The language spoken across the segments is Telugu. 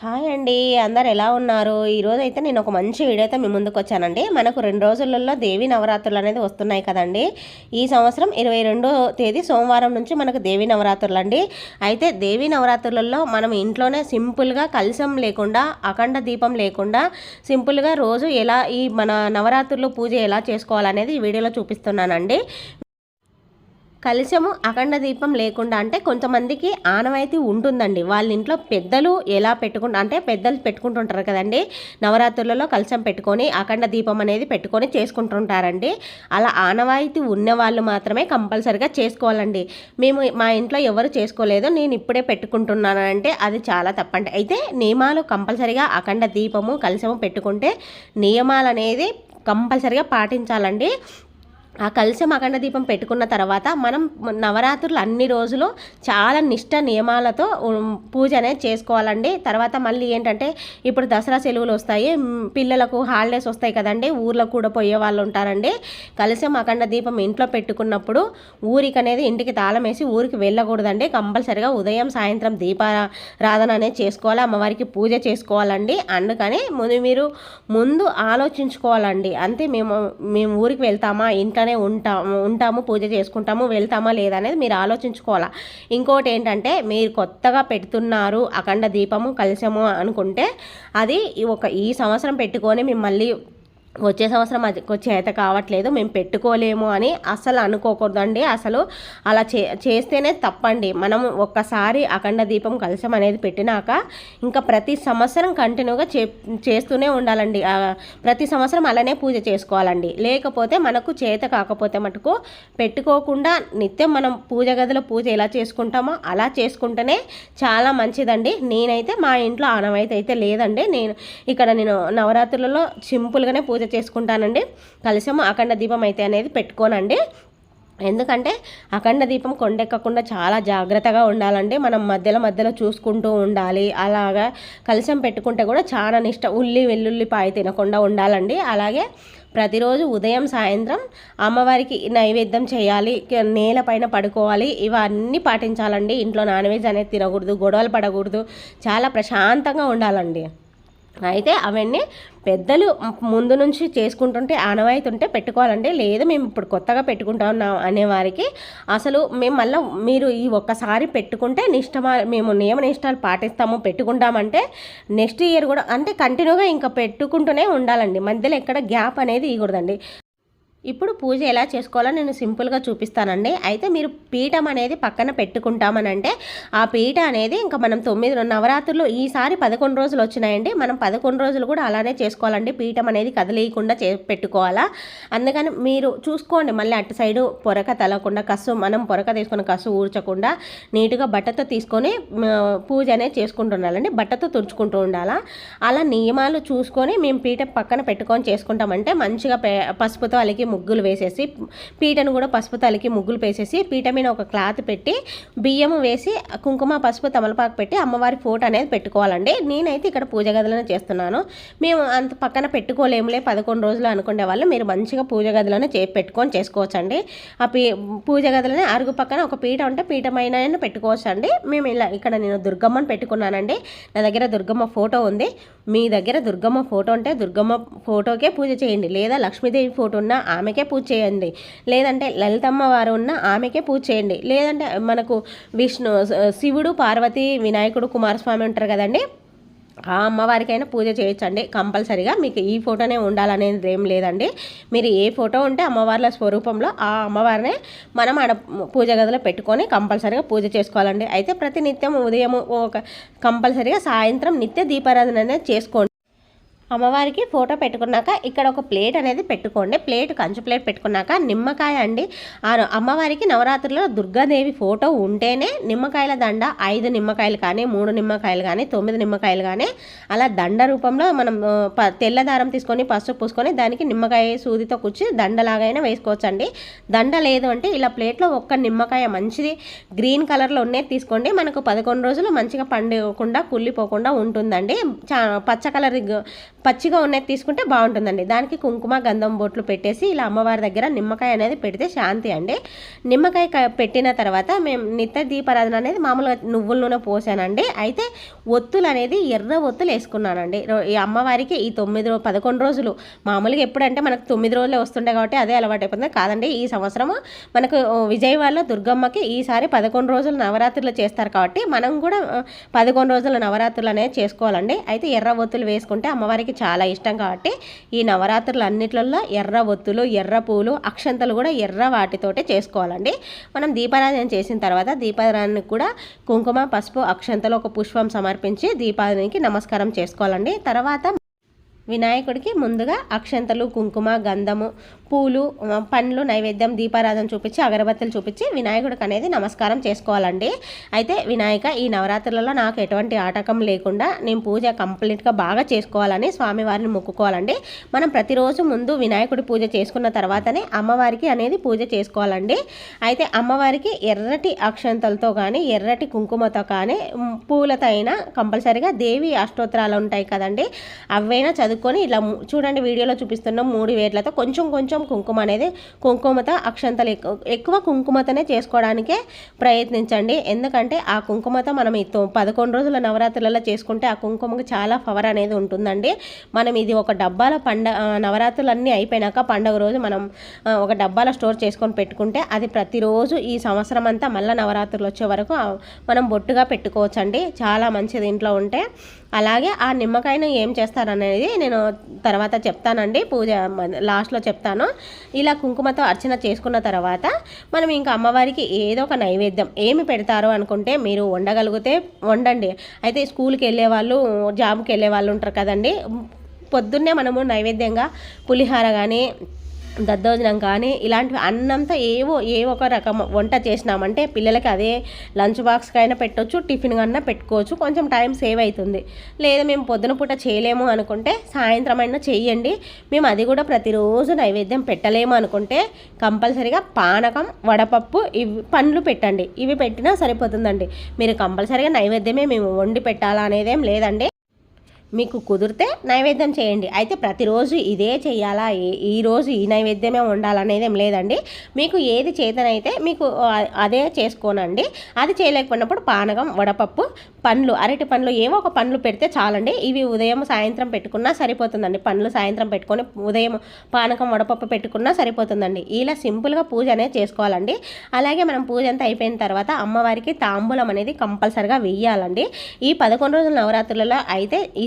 హాయ్ అండి అందరు ఎలా ఉన్నారు? ఈరోజు అయితే నేను ఒక మంచి వీడియో అయితే మీ ముందుకు వచ్చానండి. మనకు రెండు రోజులలో దేవి నవరాత్రులు అనేది వస్తున్నాయి కదండి. ఈ సంవత్సరం ఇరవై తేదీ సోమవారం నుంచి మనకు దేవి నవరాత్రులు అండి అయితే దేవి నవరాత్రులలో మనం ఇంట్లోనే సింపుల్గా కలసం లేకుండా అఖండ దీపం లేకుండా సింపుల్గా రోజు ఎలా ఈ మన నవరాత్రులు పూజ ఎలా చేసుకోవాలనేది ఈ వీడియోలో చూపిస్తున్నానండి. కలశము అఖండ దీపం లేకుండా అంటే కొంతమందికి ఆనవాయితీ ఉంటుందండి. వాళ్ళ ఇంట్లో పెద్దలు ఎలా పెట్టుకుంటా అంటే పెద్దలు పెట్టుకుంటుంటారు కదండి. నవరాత్రులలో కలశం పెట్టుకొని అఖండ దీపం అనేది పెట్టుకొని చేసుకుంటుంటారండి. అలా ఆనవాయితీ ఉన్న వాళ్ళు మాత్రమే కంపల్సరిగా చేసుకోవాలండి. మేము మా ఇంట్లో ఎవరు చేసుకోలేదు నేను ఇప్పుడే పెట్టుకుంటున్నాను అంటే అది చాలా తప్పండి. అయితే నియమాలు కంపల్సరిగా అఖండ దీపము కలశము పెట్టుకుంటే నియమాలు అనేది కంపల్సరిగా పాటించాలండి. ఆ కలశం అఖండ దీపం పెట్టుకున్న తర్వాత మనం నవరాత్రులు అన్ని రోజులు చాలా నిష్ట నియమాలతో పూజ అనేది చేసుకోవాలండి. తర్వాత మళ్ళీ ఏంటంటే ఇప్పుడు దసరా సెలవులు వస్తాయి పిల్లలకు హాలిడేస్ వస్తాయి కదండి ఊర్లో కూడా పోయే వాళ్ళు ఉంటారండి. కలశం అఖండ దీపం ఇంట్లో పెట్టుకున్నప్పుడు ఊరికి అనేది ఇంటికి తాళం వేసి ఊరికి వెళ్ళకూడదండి. కంపల్సరిగా ఉదయం సాయంత్రం దీపారాధన అనేది చేసుకోవాలి అమ్మవారికి పూజ చేసుకోవాలండి. అందుకని ముందు మీరు ముందు ఆలోచించుకోవాలండి. అంతే మేము మేము ఊరికి వెళ్తామా ఇంట్లో ఇలానే ఉంటాము ఉంటాము పూజ చేసుకుంటాము వెళ్తామా లేదా అనేది మీరు ఆలోచించుకోవాలా. ఇంకోటి ఏంటంటే మీరు కొత్తగా పెడుతున్నారు అఖండ దీపము కలిసము అనుకుంటే అది ఒక ఈ సంవత్సరం పెట్టుకొని మిమ్మల్ని వచ్చే సంవత్సరం అది చేత కావట్లేదు మేము పెట్టుకోలేము అని అసలు అనుకోకూడదండి. అసలు అలా చే చేస్తేనే తప్పండి. మనం ఒక్కసారి అఖండ దీపం కలశం అనేది పెట్టినాక ఇంకా ప్రతి సంవత్సరం కంటిన్యూగా చే చేస్తూనే ఉండాలండి. ప్రతి సంవత్సరం అలానే పూజ చేసుకోవాలండి. లేకపోతే మనకు చేత కాకపోతే మటుకు పెట్టుకోకుండా నిత్యం మనం పూజ గదిలో పూజ ఎలా చేసుకుంటామో అలా చేసుకుంటేనే చాలా మంచిదండి. నేనైతే మా ఇంట్లో ఆనవాయితీ అయితే లేదండి. నేను ఇక్కడ నేను నవరాత్రులలో సింపుల్గానే పూజ చేసుకుంటానండి. కలిసము అఖండ దీపం అయితే అనేది పెట్టుకోనండి. ఎందుకంటే అఖండ దీపం కొండెక్కకుండా చాలా జాగ్రత్తగా ఉండాలండి. మనం మధ్యలో మధ్యలో చూసుకుంటూ ఉండాలి. అలాగా కలిసం పెట్టుకుంటే కూడా చాలా నిష్ట ఉల్లి వెల్లుల్లిపాయ తినకుండా ఉండాలండి. అలాగే ప్రతిరోజు ఉదయం సాయంత్రం అమ్మవారికి నైవేద్యం చేయాలి. నేలపైన పడుకోవాలి. ఇవన్నీ పాటించాలండి. ఇంట్లో నాన్ వెజ్ అనేది తినకూడదు గొడవలు పడకూడదు. చాలా ప్రశాంతంగా ఉండాలండి. అయితే అవన్నీ పెద్దలు ముందు నుంచి చేసుకుంటుంటే ఆనవాయితీ ఉంటే పెట్టుకోవాలండి. లేదు మేము ఇప్పుడు కొత్తగా పెట్టుకుంటా ఉన్నాం అనేవారికి అసలు మేము మళ్ళీ మీరు ఈ ఒక్కసారి పెట్టుకుంటే నిష్టమా మేము నియమ నిష్టాలు పాటిస్తాము పెట్టుకుంటామంటే నెక్స్ట్ ఇయర్ కూడా అంటే కంటిన్యూగా ఇంకా పెట్టుకుంటూనే ఉండాలండి. మధ్యలో ఎక్కడ గ్యాప్ అనేది ఇవ్వకూడదండి. ఇప్పుడు పూజ ఎలా చేసుకోవాలో నేను సింపుల్గా చూపిస్తానండి. అయితే మీరు పీఠం అనేది పక్కన పెట్టుకుంటామనంటే ఆ పీఠ అనేది ఇంకా మనం తొమ్మిది నవరాత్రులు ఈసారి పదకొండు రోజులు వచ్చినాయండి. మనం పదకొండు రోజులు కూడా అలానే చేసుకోవాలండి. పీఠం అనేది కదిలేయకుండా చే పెట్టుకోవాలా. అందుకని మీరు చూసుకోండి. మళ్ళీ అటు సైడు పొరక తలకుండా కసు మనం పొరక తీసుకున్న కసు ఊడ్చకుండా నీట్గా బట్టతో తీసుకొని పూజ అనేది చేసుకుంటుండాలండి బట్టతో తుడుచుకుంటూ ఉండాలా. అలా నియమాలు చూసుకొని మేము పీఠ పక్కన పెట్టుకొని చేసుకుంటామంటే మంచిగా పసుపుతో అలికి ముగ్గులు వేసేసి పీటను కూడా పసుపు తలికి ముగ్గులు వేసేసి పీట మీద ఒక క్లాత్ పెట్టి బియ్యం వేసి కుంకుమ పసుపు తమలపాకు పెట్టి అమ్మవారి ఫోటో అనేది పెట్టుకోవాలండి. నేనైతే ఇక్కడ పూజ గదిలోనే చేస్తున్నాను. మేము అంత పక్కన పెట్టుకోలేములే పదకొండు రోజులు అనుకునే వాళ్ళు మీరు మంచిగా పూజ గదిలోనే చే పెట్టుకొని చేసుకోవచ్చండి. ఆ పీ పూజ గదిలోనే అరుగు పక్కన ఒక పీట ఉంటే పీఠమైన పెట్టుకోవచ్చండి. మేము ఇలా ఇక్కడ నేను దుర్గమ్మను పెట్టుకున్నానండి. నా దగ్గర దుర్గమ్మ ఫోటో ఉంది. మీ దగ్గర దుర్గమ్మ ఫోటో ఉంటే దుర్గమ్మ ఫోటోకే పూజ చేయండి. లేదా లక్ష్మీదేవి ఫోటో ఉన్న ఆమెకే పూజ చేయండి. లేదంటే లలితమ్మ వారు ఉన్న ఆమెకే పూజ చేయండి. లేదంటే మనకు విష్ణు శివుడు పార్వతి వినాయకుడు కుమారస్వామి ఉంటారు కదండి. ఆ అమ్మవారికైనా పూజ చేయొచ్చండి. కంపల్సరిగా మీకు ఈ ఫోటోనే ఉండాలనేది ఏం లేదండి. మీరు ఏ ఫోటో ఉంటే అమ్మవార్ల స్వరూపంలో ఆ అమ్మవారినే మనం ఆడ పూజ గదిలో పెట్టుకొని కంపల్సరిగా పూజ చేసుకోవాలండి. అయితే ప్రతి నిత్యం ఉదయం ఒక కంపల్సరిగా సాయంత్రం నిత్య దీపారాధన అనేది చేసుకోండి. అమ్మవారికి ఫోటో పెట్టుకున్నాక ఇక్కడ ఒక ప్లేట్ అనేది పెట్టుకోండి. ప్లేట్ కంచు ప్లేట్ పెట్టుకున్నాక నిమ్మకాయ అండి. అమ్మవారికి నవరాత్రిలో దుర్గాదేవి ఫోటో ఉంటేనే నిమ్మకాయల దండ ఐదు నిమ్మకాయలు కానీ మూడు నిమ్మకాయలు కానీ తొమ్మిది నిమ్మకాయలు కానీ అలా దండ రూపంలో మనం తెల్ల దారం తీసుకొని పసుపు పూసుకొని దానికి నిమ్మకాయ సూదితో కూర్చి దండలాగైనా వేసుకోవచ్చండి. దండ లేదు అంటే ఇలా ప్లేట్లో ఒక్క నిమ్మకాయ మంచిది గ్రీన్ కలర్లో ఉన్నది తీసుకోండి. మనకు పదకొండు రోజులు మంచిగా పండుకుండా కుళ్ళిపోకుండా ఉంటుందండి. చా పచ్చ కలర్ పచ్చిగా ఉన్నది తీసుకుంటే బాగుంటుందండి. దానికి కుంకుమ గంధం బొట్లు పెట్టేసి ఇలా అమ్మవారి దగ్గర నిమ్మకాయ అనేది పెడితే శాంతి అండి. నిమ్మకాయ క- పెట్టిన తర్వాత మేము నిత్య దీపారాధన అనేది మామూలుగా నువ్వుల నూనె పోసానండి. అయితే ఒత్తులు అనేది ఎర్ర ఒత్తులు వేసుకున్నానండి. ఈ అమ్మవారికి ఈ తొమ్మిది రోజు పదకొండు రోజులు మామూలుగా ఎప్పుడంటే మనకు తొమ్మిది రోజులే వస్తుండే కాబట్టి అదే అలవాటు అయిపోతుంది. కాదండి ఈ సంవత్సరము మనకు విజయవాడలో దుర్గమ్మకి ఈసారి పదకొండు రోజులు నవరాత్రులు చేస్తారు కాబట్టి మనం కూడా పదకొండు రోజుల నవరాత్రులు అనేది చేసుకోవాలండి. అయితే ఎర్ర ఒత్తులు వేసుకుంటే అమ్మవారికి చాలా ఇష్టం కాబట్టి ఈ నవరాత్రులు అన్నిట్లలో ఎర్ర ఒత్తులు ఎర్ర పూలు అక్షంతలు కూడా ఎర్ర వాటితోటే చేసుకోవాలండి. మనం దీపారాధన చేసిన తర్వాత దీపారాధనకు కూడా కుంకుమ పసుపు అక్షంతలు ఒక పుష్పం సమర్పించి దీపారాధనకి నమస్కారం చేసుకోవాలండి. తర్వాత వినాయకుడికి ముందుగా అక్షంతలు కుంకుమ గంధము పూలు పండ్లు నైవేద్యం దీపారాధన చూపించి అగరబత్తులు చూపించి వినాయకుడికి అనేది నమస్కారం చేసుకోవాలండి. అయితే వినాయక ఈ నవరాత్రులలో నాకు ఎటువంటి ఆటకం లేకుండా నేను పూజ కంప్లీట్గా బాగా చేసుకోవాలని స్వామివారిని మొక్కుకోవాలండి. మనం ప్రతిరోజు ముందు వినాయకుడి పూజ చేసుకున్న తర్వాతనే అమ్మవారికి అనేది పూజ చేసుకోవాలండి. అయితే అమ్మవారికి ఎర్రటి అక్షంతలతో కానీ ఎర్రటి కుంకుమతో కానీ పూలతో అయినా కంపల్సరిగా దేవి అష్టోత్తరాలు ఉంటాయి కదండి. అవైనా చదువుకొని ఇలా చూడండి వీడియోలో చూపిస్తున్న మూడు వేట్లతో కొంచెం కొంచెం కుంకుమ అనేది కుంకుమతో అక్షంతలు ఎక్కువ కుంకుమతనే చేసుకోవడానికే ప్రయత్నించండి. ఎందుకంటే ఆ కుంకుమతో మనం ఈ పదకొండు రోజుల నవరాత్రులలో చేసుకుంటే ఆ కుంకుమకి చాలా పవర్ అనేది ఉంటుందండి. మనం ఇది ఒక డబ్బాలో పండ నవరాత్రులన్నీ అయిపోయినాక పండగ రోజు మనం ఒక డబ్బాలో స్టోర్ చేసుకొని పెట్టుకుంటే అది ప్రతిరోజు ఈ సంవత్సరం అంతా మళ్ళీ నవరాత్రులు వచ్చే వరకు మనం బొట్టుగా పెట్టుకోవచ్చండి. చాలా మంచిది ఇంట్లో ఉంటే. అలాగే ఆ నిమ్మకాయను ఏం చేస్తారనేది నేను తర్వాత చెప్తానండి. పూజ లాస్ట్లో చెప్తాను. ఇలా కుంకుమతో అర్చన చేసుకున్న తర్వాత మనం ఇంకా అమ్మవారికి ఏదో ఒక నైవేద్యం ఏమి పెడతారు అనుకుంటే మీరు వండగలిగితే వండండి. అయితే స్కూల్కి వెళ్ళే వాళ్ళు జాబ్కి వెళ్ళే వాళ్ళు ఉంటారు కదండి. పొద్దున్నే మనము నైవేద్యంగా పులిహార కానీ దద్దోజనం కానీ ఇలాంటివి అన్నంతా ఏవో ఏ ఒక రకం వంట చేసినామంటే పిల్లలకి అదే లంచ్ బాక్స్కి అయినా పెట్టొచ్చు టిఫిన్ కన్నా పెట్టుకోవచ్చు కొంచెం టైం సేవ్ అవుతుంది లేదా మేము పొద్దున పూట చేయలేము అనుకుంటే సాయంత్రం అయినా చేయండి మేము అది కూడా ప్రతిరోజు నైవేద్యం పెట్టలేము అనుకుంటే కంపల్సరీగా పానకం వడపప్పు ఇవి పండ్లు పెట్టండి. ఇవి పెట్టినా సరిపోతుందండి. మీరు కంపల్సరీగా నైవేద్యమే మేము వండి పెట్టాలనేదేం లేదండి. మీకు కుదిరితే నైవేద్యం చేయండి. అయితే ప్రతిరోజు ఇదే చేయాలా? ఈరోజు ఈ నైవేద్యమే ఉండాలనేది ఏం లేదండి. మీకు ఏది చేతనైతే మీకు అదే చేసుకోనండి. అది చేయలేకపోయినప్పుడు పానకం వడపప్పు పండ్లు అరటి పండ్లు ఏవో ఒక పండ్లు పెడితే చాలండి. ఇవి ఉదయం సాయంత్రం పెట్టుకున్నా సరిపోతుందండి. పండ్లు సాయంత్రం పెట్టుకొని ఉదయం పానకం వడపప్పు పెట్టుకున్నా సరిపోతుందండి. ఇలా సింపుల్గా పూజ అనేది చేసుకోవాలండి. అలాగే మనం పూజ అంతా అయిపోయిన తర్వాత అమ్మవారికి తాంబూలం అనేది కంపల్సరిగా వెయ్యాలండి. ఈ పదకొండు రోజుల నవరాత్రులలో అయితే ఈ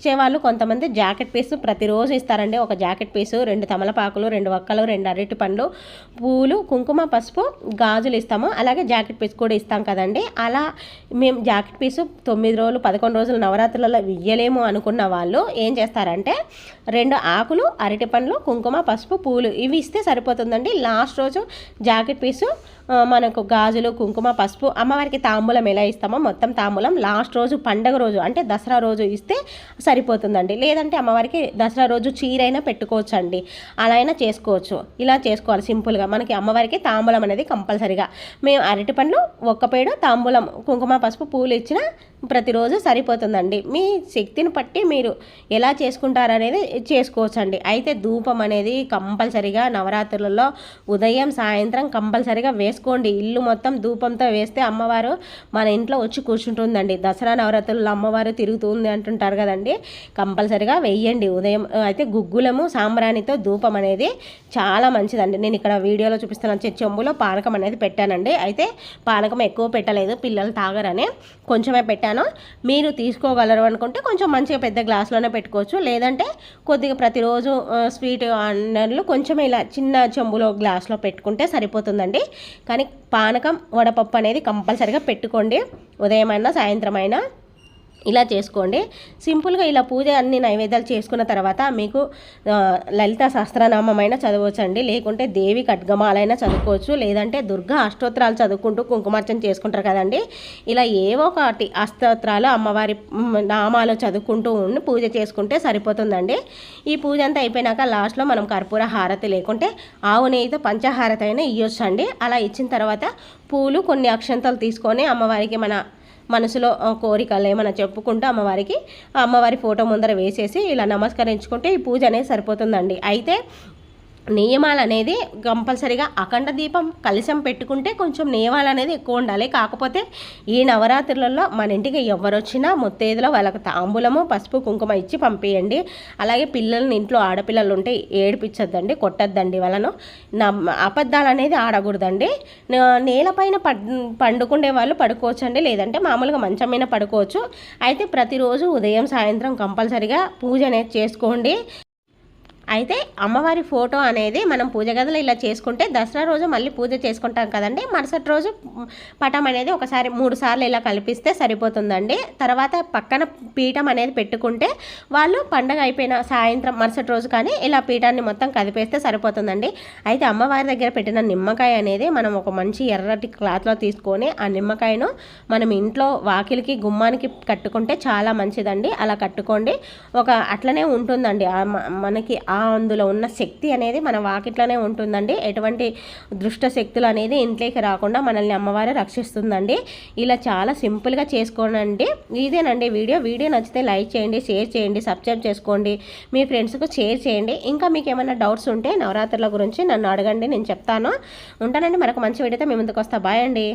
ఇచ్చేవాళ్ళు కొంతమంది జాకెట్ పీస్ ప్రతిరోజు ఇస్తారండి. ఒక జాకెట్ పీసు రెండు తమలపాకులు రెండు వక్కలు రెండు అరటి పండ్లు పూలు కుంకుమ పసుపు గాజులు ఇస్తాము. అలాగే జాకెట్ పీస్ కూడా ఇస్తాం కదండి. అలా మేము జాకెట్ పీసు తొమ్మిది రోజులు పదకొండు రోజులు నవరాత్రులలో వెయ్యలేము అనుకున్న వాళ్ళు ఏం చేస్తారంటే రెండు ఆకులు అరటి పండ్లు కుంకుమ పసుపు పూలు ఇవి ఇస్తే సరిపోతుందండి. లాస్ట్ రోజు జాకెట్ పీసు మనకు గాజులు కుంకుమ పసుపు అమ్మవారికి తాంబూలం ఎలా ఇస్తామో మొత్తం తాంబూలం లాస్ట్ రోజు పండగ రోజు అంటే దసరా రోజు ఇస్తే సరిపోతుందండి. లేదంటే అమ్మవారికి దసరా రోజు చీరైనా పెట్టుకోవచ్చు అండి అలా అయినా చేసుకోవచ్చు. ఇలా చేసుకోవాలి సింపుల్గా. మనకి అమ్మవారికి తాంబూలం అనేది కంపల్సరిగా. మేము అరటి పండ్లు ఒక్కపేడు తాంబూలం కుంకుమ పసుపు పూలు ఇచ్చిన ప్రతిరోజు సరిపోతుందండి. మీ శక్తిని బట్టి మీరు ఎలా చేసుకుంటారనేది చేసుకోవచ్చండి. అయితే ధూపం అనేది కంపల్సరిగా నవరాత్రులలో ఉదయం సాయంత్రం కంపల్సరిగా వేసుకోండి. ఇల్లు మొత్తం ధూపంతో వేస్తే అమ్మవారు మన ఇంట్లో వచ్చి కూర్చుంటుందండి. దసరా నవరాత్రులలో అమ్మవారు తిరుగుతుంది అంటుంటారు కదండి. కంపల్సరిగా వెయ్యండి ఉదయం అయితే గుగ్గులము సాంబ్రాణితో ధూపం అనేది చాలా మంచిదండి. నేను ఇక్కడ వీడియోలో చూపిస్తున్న చె- చెంబులో పానకం అనేది పెట్టానండి. అయితే పానకం ఎక్కువ పెట్టలేదు. పిల్లలు తాగరని కొంచెమే పెట్టాను. మీరు తీసుకోగలరు అనుకుంటే కొంచెం మంచిగా పెద్ద గ్లాస్లోనే పెట్టుకోవచ్చు. లేదంటే కొద్దిగా ప్రతిరోజు స్వీట్ అన్నర్లు కొంచెం ఇలా చిన్న చెంబులో గ్లాస్లో పెట్టుకుంటే సరిపోతుందండి. కానీ పానకం వడపప్పు అనేది కంపల్సరిగా పెట్టుకోండి. ఉదయం అయినా సాయంత్రం అయినా ఇలా చేసుకోండి. సింపుల్గా ఇలా పూజ అన్ని నైవేద్యాలు చేసుకున్న తర్వాత మీకు లలిత సహస్రనామమైన చదవచ్చండి. లేకుంటే దేవి ఖడ్గమాలైనా చదువుకోవచ్చు. లేదంటే దుర్గా అష్టోత్తరాలు చదువుకుంటూ కుంకుమార్చన చేసుకుంటారు కదండి. ఇలా ఏవో ఒకటి అష్టోత్తరాలు అమ్మవారి నామాలు చదువుకుంటూ ఉండి పూజ చేసుకుంటే సరిపోతుందండి. ఈ పూజ అంతా అయిపోయినాక లాస్ట్లో మనం కర్పూర హారతి లేకుంటే ఆవు నెయ్యితో పంచహారతి అయినా ఇవ్వచ్చండి అలా ఇచ్చిన తర్వాత పూలు కొన్ని అక్షంతలు తీసుకొని అమ్మవారికి మన మనసులో కోరికలు ఏమైనా చెప్పుకుంటూ అమ్మవారికి అమ్మవారి ఫోటో ముందర వేసేసి ఇలా నమస్కరించుకుంటే ఈ పూజ అనేది సరిపోతుందండి. అయితే నియమాలు అనేది కంపల్సరీగా అఖండ దీపం కలశం పెట్టుకుంటే కొంచెం నియమాలు అనేది ఎక్కువ ఉండాలి. కాకపోతే ఈ నవరాత్రులలో మన ఇంటికి ఎవరు వచ్చినా ముత్తైదులో వాళ్ళకి తాంబూలము పసుపు కుంకుమ ఇచ్చి పంపించండి అలాగే పిల్లల్ని ఇంట్లో ఆడపిల్లలు ఉంటే ఏడిపించొద్దండి కొట్టద్దండి వాళ్ళను. నా అబద్ధాలు అనేది ఆడకూడదండి నేలపైన పడ్ పండుకుండే వాళ్ళు పడుకోవచ్చండి. లేదంటే మామూలుగా మంచం మీద పడుకోవచ్చు. అయితే ప్రతిరోజు ఉదయం సాయంత్రం కంపల్సరీగా పూజ అనేది చేసుకోండి. అయితే అమ్మవారి ఫోటో అనేది మనం పూజ గదిలో ఇలా చేసుకుంటే దసరా రోజు మళ్ళీ పూజ చేసుకుంటాం కదండి. మరుసటి రోజు పటం అనేది ఒకసారి మూడు సార్లు ఇలా కల్పిస్తే సరిపోతుందండి. తర్వాత పక్కన పీఠం అనేది పెట్టుకుంటే వాళ్ళు పండగ అయిపోయిన సాయంత్రం మరుసటి రోజు కానీ ఇలా పీఠాన్ని మొత్తం కదిపేస్తే సరిపోతుందండి. అయితే అమ్మవారి దగ్గర పెట్టిన నిమ్మకాయ అనేది మనం ఒక మంచి ఎర్రటి క్లాత్లో తీసుకొని ఆ నిమ్మకాయను మనం ఇంట్లో వాకిలికి గుమ్మానికి కట్టుకుంటే చాలా మంచిదండి. అలా కట్టుకోండి. ఒక అట్లనే ఉంటుందండి. మనకి ఆ అందులో ఉన్న శక్తి అనేది మన వాకిట్లోనే ఉంటుందండి. ఎటువంటి దృష్ట శక్తులు అనేది ఇంట్లోకి రాకుండా మనల్ని అమ్మవారు రక్షిస్తుందండి. ఇలా చాలా సింపుల్గా చేసుకోనండి. ఇదేనండి వీడియో. వీడియో నచ్చితే లైక్ చేయండి షేర్ చేయండి సబ్స్క్రైబ్ చేసుకోండి. మీ ఫ్రెండ్స్కు షేర్ చేయండి. ఇంకా మీకు ఏమైనా డౌట్స్ ఉంటే నవరాత్రుల గురించి నన్ను అడగండి నేను చెప్తాను. ఉంటానండి. మరొక మంచి వీడియోతో మీ ముందుకు వస్తా. బాయ్ అండి.